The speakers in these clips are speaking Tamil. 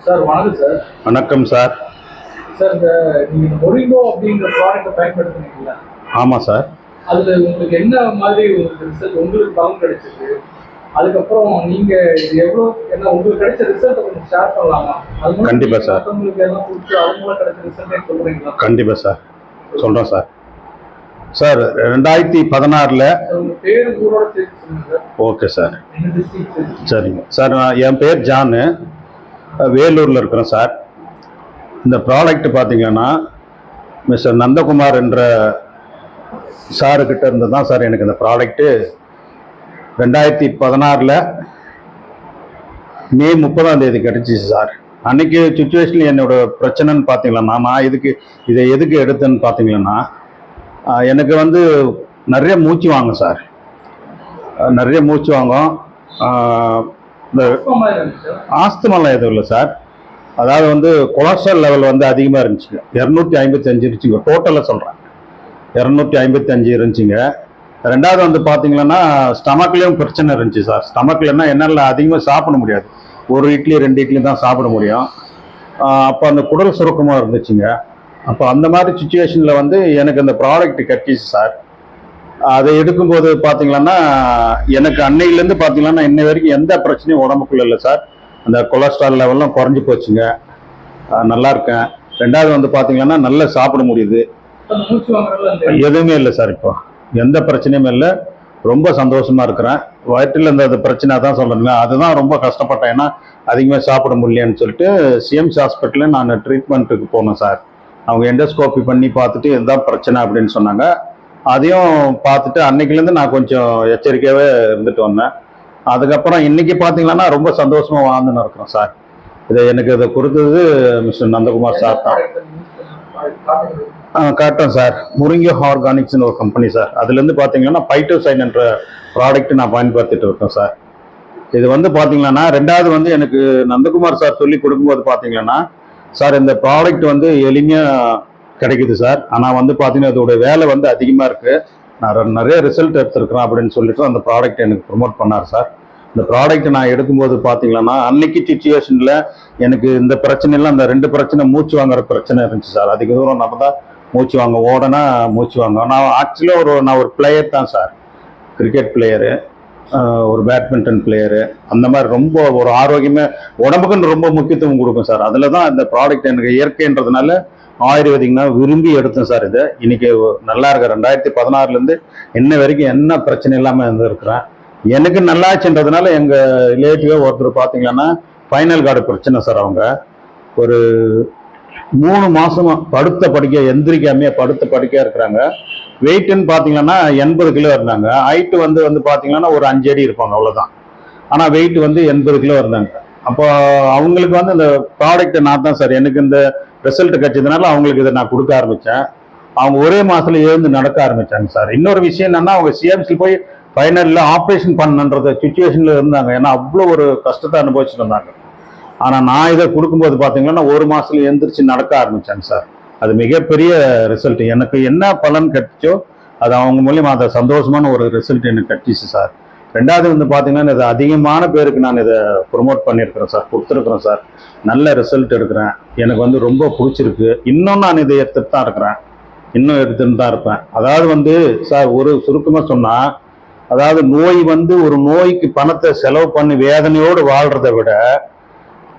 சார் வணக்கம் சார். வணக்கம் சார். சார் இந்த நீங்க மொரிங்கோ அப்படிங்கிற ப்ராடக்ட்டை பயன்படுத்துனீங்களா ஆமாம் சார். அதுல உங்களுக்கு என்ன மாதிரி உங்களுக்கு ரிசல்ட் உங்களுக்கு பலன் கிடைச்சது அதுக்கப்புறம் நீங்க இது எவ்வளவு என்ன உங்களுக்கு கிடைச்ச ரிசல்ட்டை கொஞ்சம் ஷேர் பண்ணலாமா? கண்டிப்பா சார். மத்தவங்களுக்கு எல்லாம் கொடுத்து அவங்களும் கிடைச்ச ரிசல்ட்டே சொல்றீங்களா? கண்டிப்பாக சார். சொல்கிறேன் சார். சார் ரெண்டாயிரத்தி பதினாறில் பேரு ஊரோட ஓகே சார்? சரிங்க. சார் நான் என் பேர் ஜானு. வேலூரில் இருக்கிறோம் சார். இந்த ப்ராடக்ட் பார்த்தீங்கன்னா மிஸ்டர் நந்தகுமார் என்ற சாருக்கிட்ட இருந்து தான் சார் எனக்கு இந்த ப்ராடக்ட்டு ரெண்டாயிரத்தி பதினாறில் மே முப்பதாம் தேதி கிடைச்சிச்சு சார். அன்னைக்கு சுச்சுவேஷனில் என்னோட பிரச்சனைன்னு பார்த்தீங்கன்னா நான் இதுக்கு இதை எதுக்கு எடுத்தேன்னு பார்த்தீங்கன்னா எனக்கு வந்து நிறைய மூச்சு வாங்கும் சார். நிறைய மூச்சு வாங்கும். இந்த ஆஸ்துமெல்லாம் எதுவும் இல்லை சார். அதாவது வந்து கொலஸ்ட்ரால் லெவல் வந்து அதிகமாக இருந்துச்சுங்க. இரநூத்தி ஐம்பத்தஞ்சு இருந்துச்சுங்க. டோட்டலாக சொல்கிறேன் இரநூத்தி ஐம்பத்தஞ்சு இருந்துச்சுங்க. ரெண்டாவது வந்து பார்த்தீங்கன்னா ஸ்டமக்லேயும் பிரச்சனை இருந்துச்சு சார். ஸ்டமக்லன்னா என்னால் அதிகமாக சாப்பிட முடியாது. ஒரு இட்லி ரெண்டு இட்லி தான் சாப்பிட முடியும். அப்போ அந்த குடல் சுருக்கமாக இருந்துச்சுங்க. அப்போ அந்த மாதிரி சுச்சுவேஷனில் வந்து எனக்கு அந்த ப்ராடக்ட் கட்டிச்சு சார். அதை எடுக்கும்போது பார்த்தீங்கன்னா எனக்கு அன்னையிலேருந்து பார்த்தீங்கன்னா இன்ன வரைக்கும் எந்த பிரச்சனையும் உடம்புக்குள்ள இல்லை சார். அந்த கொலஸ்ட்ரால் லெவல்லாம் குறைஞ்சி போச்சுங்க. நல்லா இருக்கேன். ரெண்டாவது வந்து பார்த்தீங்கன்னா நல்லா சாப்பிட முடியுது. எதுவுமே இல்லை சார் இப்போ. எந்த பிரச்சனையும் இல்லை. ரொம்ப சந்தோஷமா இருக்கிறேன். வயிற்றில் இருந்த பிரச்சனை தான் சொல்றேங்க அதுதான் ரொம்ப கஷ்டப்பட்டேன். ஏன்னா அதிகமாக சாப்பிட முடியலன்னு சொல்லிட்டு சிஎம்சி ஹாஸ்பிட்டலில் நான் ட்ரீட்மெண்ட்டுக்கு போனேன் சார். அவங்க எண்டோஸ்கோபி பண்ணி பார்த்துட்டு இதுதான் பிரச்சனை அப்படின்னு சொன்னாங்க. அதையும் பார்த்துட்டு அன்னைக்குலேருந்து நான் கொஞ்சம் எச்சரிக்கையாகவே இருந்துட்டு வந்தேன். அதுக்கப்புறம் இன்னைக்கு பார்த்தீங்கன்னா ரொம்ப சந்தோஷமாக வாழ்ந்துன்னு இருக்கிறேன் சார். இதை எனக்கு இதை கொடுத்தது மிஸ்டர் நந்தகுமார் சார் தான். கரெக்டாக காட்டுறேன் சார். முருங்கை ஆர்கானிக்ஸ்னு ஒரு கம்பெனி சார். அதுலேருந்து பார்த்தீங்கன்னா பைட்டோசைன் என்ற ப்ராடக்ட் நான் பயன்படுத்திட்டு இருக்கேன் சார். இது வந்து பார்த்தீங்கன்னா ரெண்டாவது வந்து எனக்கு நந்தகுமார் சார் சொல்லி கொடுக்கும்போது பார்த்தீங்கன்னா சார் இந்த ப்ராடக்ட் வந்து எளிமையாக கிடைக்குது சார். ஆனால் வந்து பார்த்தீங்கன்னா அதோட வேலை வந்து அதிகமாக இருக்குது நான் நிறைய ரிசல்ட் எடுத்திருக்கிறேன் அப்படின்னு சொல்லிட்டு அந்த ப்ராடக்ட் எனக்கு ப்ரொமோட் பண்ணார் சார். இந்த ப்ராடக்ட் நான் எடுக்கும்போது பார்த்தீங்கன்னா அன்னைக்கு சுச்சுவேஷனில் எனக்கு இந்த பிரச்சனைலாம் இந்த ரெண்டு பிரச்சனை மூச்சு வாங்குற பிரச்சனை இருந்துச்சு சார். அதுக்கு தூரம் நம்ம தான் மூச்சு வாங்க ஓடனா மூச்சு வாங்க. நான் ஆக்சுவலாக ஒரு நான் ஒரு பிளேயர் தான் சார். கிரிக்கெட் பிளேயரு ஒரு பேட்மிண்டன் பிளேயரு அந்த மாதிரி ரொம்ப ஒரு ஆரோக்கியமே உடம்புக்குன்னு ரொம்ப முக்கியத்துவம் கொடுக்கும் சார். அதில் தான் இந்த ப்ராடக்ட் எனக்கு இயற்கைன்றதுனால ஆயுர்வேதிக்னா விரும்பி எடுத்தோம் சார் இது. இன்னைக்கு நல்லா இருக்கு. ரெண்டாயிரத்தி பதினாறுலேருந்து இன்ன வரைக்கும் என்ன பிரச்சனை இல்லாமல் இருந்திருக்கிறேன் எனக்கு நல்லாச்சுன்றதுனால எங்கள் ரிலேட்டிவாக ஒருத்தர் பார்த்தீங்கன்னா ஃபைனல் கார்டு பிரச்சனை சார் அவங்க. ஒரு மூணு மாசமா படுத்த படிக்க எந்திரிக்காமையே படுத்த படுக்கையா இருக்கிறாங்க. வெயிட்னு பார்த்தீங்கன்னா எண்பது கிலோ இருந்தாங்க. ஹைட்டு வந்து வந்து பார்த்தீங்கன்னா ஒரு அஞ்சு அடி இருப்பாங்க அவ்வளோதான் ஆனால் வெயிட் வந்து எண்பது கிலோ இருந்தாங்க. அப்போ அவங்களுக்கு வந்து இந்த ப்ராடக்ட் நான் தான் சார். எனக்கு இந்த ரிசல்ட் கிடைச்சதுனால அவங்களுக்கு இதை நான் கொடுக்க ஆரம்பித்தேன் அவங்க ஒரே மாதத்தில் எழுந்து நடக்க ஆரம்பிச்சாங்க சார். இன்னொரு விஷயம் என்னன்னா அவங்க சிஎம்சி போய் ஃபைனலில் ஆப்ரேஷன் பண்ணுன்றது சுச்சுவேஷனில் இருந்தாங்க. ஏன்னா அவ்வளோ ஒரு கஷ்டத்தை அனுபவிச்சுட்டு இருந்தாங்க ஆனால் நான் இதை கொடுக்கும்போது பார்த்தீங்கன்னா ஒரு மாசத்துல எழுந்திரிச்சு நடக்க ஆரம்பித்தாங்க சார். அது மிகப்பெரிய ரிசல்ட் எனக்கு என்ன பலன் கிடைச்சோ அது அவங்க மூலியமாக அதை சந்தோஷமான ஒரு ரிசல்ட் எனக்கு கிடைச்சிச்சு சார். ரெண்டாவது வந்து பார்த்தீங்கன்னா இது அதிகமான பேருக்கு நான் இதை ப்ரொமோட் பண்ணியிருக்கிறேன் சார் கொடுத்துருக்குறேன் சார். நல்ல ரிசல்ட் எடுக்கிறேன். எனக்கு வந்து ரொம்ப பிடிச்சிருக்கு. இன்னும் நான் இதை எடுத்துட்டு தான் இருக்கிறேன். இன்னும் எடுத்துட்டு தான் இருப்பேன். அதாவது வந்து சார் ஒரு சுருக்கமாக சொன்னால் அதாவது நோய் வந்து ஒரு நோய்க்கு பணத்தை செலவு பண்ணி வேதனையோடு வாழ்கிறத விட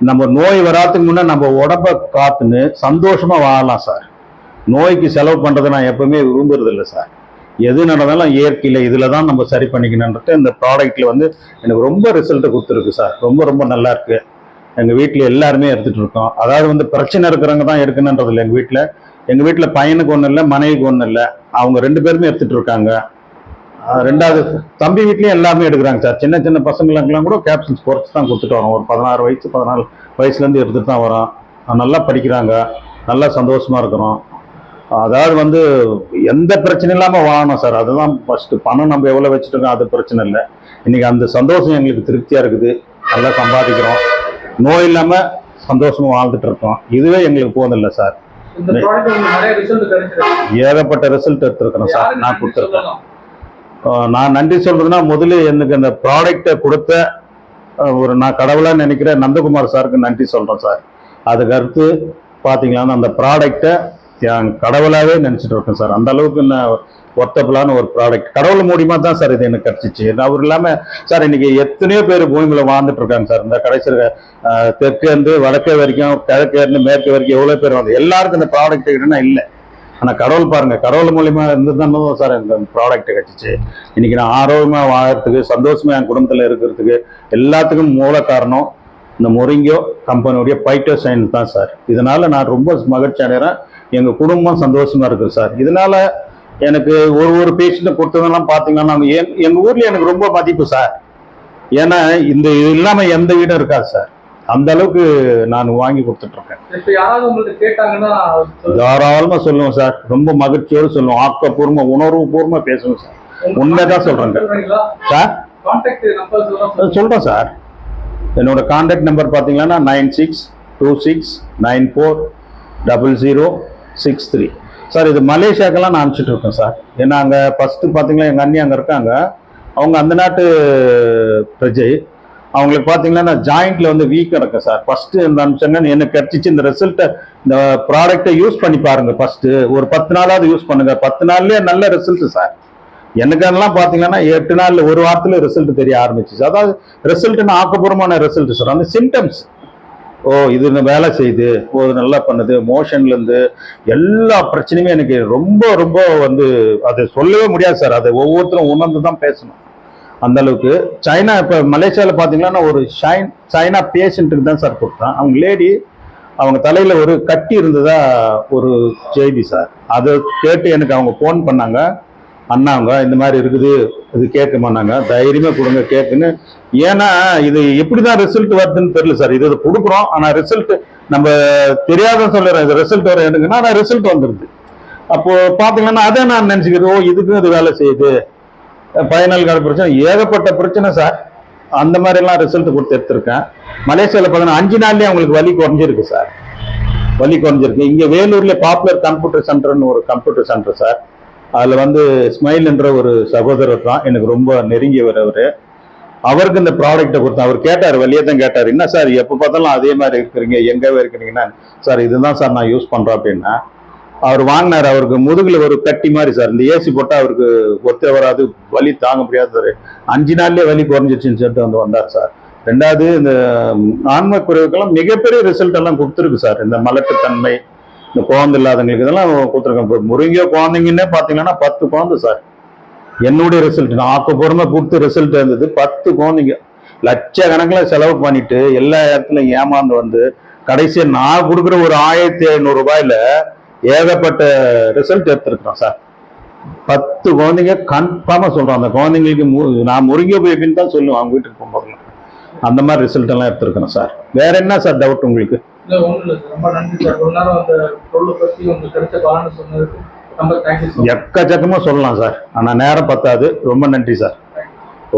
நம்ம நோய் வராதுக்கு முன்னே நம்ம உடம்ப காத்துன்னு சந்தோஷமாக வாழலாம் சார். நோய்க்கு செலவு பண்றதை நான் எப்பவுமே விரும்புறதில்லை சார். எது நடந்தாலும் இயற்கையில் இதில் தான் நம்ம சரி பண்ணிக்கணுன்றது இந்த ப்ராடக்ட்டில் வந்து எனக்கு ரொம்ப ரிசல்ட்டை கொடுத்துருக்கு சார் ரொம்ப ரொம்ப நல்லா இருக்கு. எங்கள் வீட்டில் எல்லாருமே எடுத்துகிட்டு இருக்கோம். அதாவது வந்து பிரச்சனை இருக்கிறவங்க தான் எடுக்கணுன்றது இல்லை எங்கள் வீட்டில் எங்கள் வீட்டில் பையனுக்கு ஒன்றும் இல்லை மனைவிக்கு ஒன்றும் இல்லை. அவங்க ரெண்டு பேருமே எடுத்துகிட்டு இருக்காங்க. ரெண்டாவது தம்பி வீட்லேயும் எல்லாமே எடுக்கிறாங்க சார் சின்ன சின்ன பசங்களுக்கெல்லாம் கூட கேப்சூல்ஸ் குறைச்சி தான் கொடுத்துட்டு வரோம். ஒரு பதினாறு வயசு பதினாலு வயசுலேருந்து எடுத்துகிட்டு தான் வரோம். நல்லா படிக்கிறாங்க. நல்லா சந்தோஷமாக இருக்கிறோம். அதாவது வந்து எந்த பிரச்சனையும் இல்லாமல் வாழணும் சார். அதுதான் ஃபர்ஸ்ட் பணம் நம்ம எவ்வளோ வச்சுருக்கோம் அது பிரச்சனை இல்லை. இன்னைக்கு அந்த சந்தோஷம் எங்களுக்கு திருப்தியாக இருக்குது. நல்லா சம்பாதிக்கிறோம். நோய் இல்லாமல் சந்தோஷமா வாழ்ந்துட்டு இருக்கோம். இதுவே எங்களுக்கு போதும் இல்லை சார் ஏகப்பட்ட ரிசல்ட் எடுத்துருக்கிறேன் சார். நான் கொடுத்துருக்கேன். நான் நன்றி சொல்றதுன்னா முதல்ல எனக்கு அந்த ப்ராடக்டை கொடுத்த ஒரு நான் கடவுளாக நினைக்கிற நந்தகுமார் சாருக்கு நன்றி சொல்கிறேன் சார். அதுக்கு அடுத்து பார்த்தீங்கன்னா அந்த ப்ராடக்டை என் கடவுளாகவே நினச்சிட்டு இருக்கேன் சார். அந்த அளவுக்கு நான் ஒர்த்தபிளான ஒரு ப்ராடக்ட் கடவுள் மூலியமாக தான் சார் இது எனக்கு கிடச்சிச்சு. அவர் இல்லாமல் சார் இன்னைக்கு எத்தனையோ பேர் பூமியில் வாழ்ந்துட்டு இருக்காங்க சார். இந்த கடைசியில் தெற்கு வடக்கே வரைக்கும் கிழக்கு இருந்து மேற்கு வரைக்கும் எவ்வளோ பேர் வந்து எல்லாருக்கும் இந்த ப்ராடக்ட் கிட்டனா இல்லை. ஆனால் கடவுள் பாருங்கள் கடவுள் மூலியமாக இருந்து தான் சார் இந்த ப்ராடக்ட் கிடச்சிச்சு. இன்னைக்கு நான் ஆரோக்கியமாக வாழறதுக்கு சந்தோஷமாக என் குடும்பத்தில் இருக்கிறதுக்கு எல்லாத்துக்கும் மூல காரணம் இந்த மொரிங்கோ கம்பெனியுடைய பைட்டோ சயின்ஸ் தான் சார். இதனால் நான் ரொம்ப மகிழ்ச்சி அடைகிறேன். எங்கள் குடும்பம் சந்தோஷமா இருக்குது சார். இதனால எனக்கு ஒரு ஒரு பேஷண்ட்டை கொடுத்ததெல்லாம் பார்த்தீங்கன்னா என் எங்கள் ஊர்ல எனக்கு ரொம்ப மதிப்பு சார். ஏன்னா இந்த இது இல்லாமல் எந்த வீடும் இருக்காது சார். அந்த அளவுக்கு நான் வாங்கி கொடுத்துட்டு இருக்கேன் இப்ப யாராவது உங்களுக்கு கேட்டாங்கன்னா சொல்லுங்க. தாராளமா சொல்லுவோம் சார். ரொம்ப மகிழ்ச்சியோடு சொல்லுவோம். ஆக்கப்பூர்வமா உணர்வு பூர்வமா பேசுவோம் சார். உங்க உண்மைதான் சொல்றேங்க. சொல்றீங்களா? சார்? சொல்றேன் சார். என்னோட கான்டாக்ட் நம்பர் பார்த்தீங்கன்னா nine six two six nine four double zero six three sir இது மலேசியாக்கெல்லாம் நான் அனுப்பிச்சிட்டு இருக்கேன் சார் ஏன்னா அங்கே ஃபஸ்ட்டு பார்த்தீங்கன்னா எங்கள் அண்ணி அங்கே இருக்காங்க. அவங்க அந்த நாட்டு பிரஜை. அவங்களுக்கு பார்த்தீங்கன்னா ஜாயிண்ட்ல வந்து வீக் இருக்கேன் சார் ஃபர்ஸ்ட்டு இந்த அனுப்பிச்சாங்க எனக்கு கிடச்சிச்சு இந்த ரிசல்ட்டை இந்த ப்ராடக்ட்டை யூஸ் பண்ணி பாருங்கள் ஃபர்ஸ்ட்டு ஒரு பத்து நாளாவது யூஸ் பண்ணுங்கள் பத்து நாள்லயே நல்ல ரிசல்ட்டு சார் எனக்கெல்லாம் பார்த்தீங்கன்னா எட்டு நாளில் ஒரு வாரத்தில் ரிசல்ட் தெரிய ஆரம்பிச்சிச்சு. அதாவது ரிசல்ட்டுன்னு ஆக்கப்பூர்வமான ரிசல்ட் சார் அந்த சிம்டம்ஸ் ஓ இது இந்த வேலை செய்யுது ஓ இது நல்லா பண்ணுது மோஷன்லேருந்து எல்லா பிரச்சனையுமே எனக்கு ரொம்ப ரொம்ப வந்து அது சொல்லவே முடியாது சார். அதை ஒவ்வொருத்தரும் உணர்ந்து தான் பேசணும். அந்த அளவுக்கு சைனா இப்போ மலேசியாவில் பார்த்தீங்கன்னா ஒரு ஷைன் சைனா பேஷண்ட்டுக்கு தான் சார் கொடுத்தேன். அவங்க லேடி அவங்க தலையில் ஒரு கட்டி இருந்ததா ஒரு செய்தி சார். அதை கேட்டு எனக்கு அவங்க ஃபோன் பண்ணாங்க. அண்ணாங்க இந்த மாதிரி இருக்குது இது கேட்க தைரியமாக கொடுங்க கேட்குன்னு ஏன்னா இது எப்படி தான் ரிசல்ட் வருதுன்னு தெரியல சார் இது கொடுக்குறோம் ஆனால் ரிசல்ட் நம்ம தெரியாத சொல்லுறேன் இது ரிசல்ட் வர எடுங்கன்னா ஆனால் ரிசல்ட் வந்துருது. அப்போது பார்த்தீங்கன்னா அதை நான் நினச்சிக்கிறோம் ஓ இதுக்கும் இது வேலை செய்யுது. பயனல் கால பிரச்சனை. ஏகப்பட்ட பிரச்சனை சார் அந்த மாதிரிலாம் ரிசல்ட் கொடுத்து எடுத்திருக்கேன். மலேசியாவில் பார்த்தீங்கன்னா அஞ்சு நாள்லேயே அவங்களுக்கு வலி குறைஞ்சிருக்கு சார் வலி குறைஞ்சிருக்கு. இங்கே வேலூரில் பாப்புலர் கம்ப்யூட்டர் சென்டர்னு ஒரு கம்ப்யூட்டர் சென்டர் சார் அதில் வந்து ஸ்மைல் என்ற ஒரு சகோதரர் தான். எனக்கு ரொம்ப நெருங்கியவர் அவர். அவருக்கு இந்த ப்ராடக்ட்டை கொடுத்தேன். அவர் கேட்டார் வெளியே தான் கேட்டார். என்ன சார் எப்போ பார்த்தாலும் அதே மாதிரி இருக்கிறீங்க எங்கேவே இருக்கிறீங்கன்னா சார் இதுதான் சார் நான் யூஸ் பண்ணுறேன் அப்படின்னா அவர் வாங்கினார். அவருக்கு முதுகில் ஒரு கட்டி மாதிரி சார். இந்த ஏசி போட்டால் அவருக்கு ஒத்தே வராது வலி தாங்க முடியாது அஞ்சு நாள்லேயே வலி குறைஞ்சிருச்சுன்னு சொல்லிட்டு வந்து வந்தார் சார். ரெண்டாவது இந்த ஆன்ம குறைவுக்கெல்லாம் மிகப்பெரிய ரிசல்ட் எல்லாம் கொடுத்துருக்கு சார். இந்த மலட்டுத்தன்மை இந்த குழந்தை இல்லாதவங்களுக்கு இதெல்லாம் கொடுத்துருக்கேன். இப்போ முருங்கை குழந்தைங்கன்னே பார்த்தீங்கன்னா பத்து குழந்தை சார். என்னுடைய ரிசல்ட் நான் ஆக்கப்பூர்வமாக கொடுத்து ரிசல்ட் இருந்தது பத்து குழந்தைங்க. லட்சக்கணக்கில் செலவு பண்ணிட்டு எல்லா இடத்துலையும் ஏமாந்து வந்து கடைசியாக நான் கொடுக்குற ஒரு ஆயிரத்தி ஐநூறு ரூபாயில ஏகப்பட்ட ரிசல்ட் எடுத்திருக்கிறோம் சார். பத்து குழந்தைங்க கன்ஃபார்மாக சொல்கிறோம் அந்த குழந்தைங்களுக்கு மு- நான் முருங்கை போய்க்குன்னு தான் சொல்லுவேன். அவங்க வீட்டுக்கு போகும்போது அந்த மாதிரி ரிசல்ட் எல்லாம் எடுத்திருக்கிறேன் சார். வேற என்ன சார் டவுட் உங்களுக்கு? இல்லை ஒன்றும் இல்லை ரொம்ப நன்றி சார் ஒரு நேரம் அந்த பொருளை பற்றி உங்களுக்கு கிடைச்ச பலன்னு சொன்னதுக்கு ரொம்ப தேங்க்யூ எக்கச்சக்கமாக சொல்லலாம் சார் ஆனால் நேரம் பத்தாது. ரொம்ப நன்றி சார்